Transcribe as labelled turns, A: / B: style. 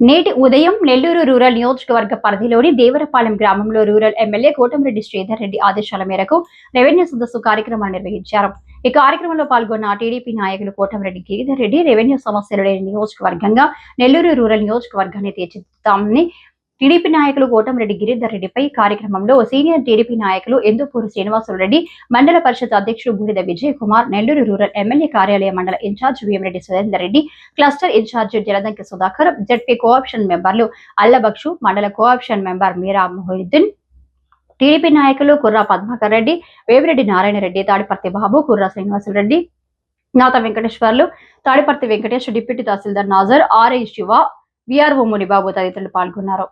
A: నేటి ఉదయం నెల్లూరు రూరల్ నియోజకవర్గ పరిధిలోని దేవరపాలెం గ్రామంలో రూరల్ ఎమ్మెల్యే కోటమిరెడ్డి శ్రీధర్ రెడ్డి ఆదేశాల మేరకు రెవెన్యూ సదస్సు కార్యక్రమాన్ని నిర్వహించారు. ఈ కార్యక్రమంలో పాల్గొన్న టీడీపీ నాయకులు కోటమిరెడ్డి గిరిధర్ రెడ్డి రెవెన్యూ సమస్యలు లేని నియోజకవర్గంగా నెల్లూరు రూరల్ నియోజకవర్గాన్ని తీర్చిదిద్దామని టీడీపీ నాయకులు కోటమిరెడ్డి గిరిధర్ రెడ్డిపై కార్యక్రమంలో సీనియర్ టీడీపీ నాయకులు ఎందుపూరు శ్రీనివాసులు రెడ్డి మండల పరిషత్ అధ్యక్షుడు బూడిద విజయ్ కుమార్ నెల్లూరు రూరల్ ఎమ్మెల్యే కార్యాలయ mandal incharge V M Reddy Surender Reddy cluster incharge Jaladanki Sudhakar ZP co-option మెంబర్లు Allabakshu mandal co-option member Meera Mohiddin TDP నాయకులు కుర్రా పద్మాకర్ రెడ్డి వేమిరెడ్డి నారాయణ రెడ్డి తాడిపర్తి బాబు Kurra Srinivasulu Reddy Natha Venkateswarlu Tadiparthi Venkatesh deputy tahsildar Nazar RI Shiva VRO Munibabu తదితరులు పాల్గొన్నారు.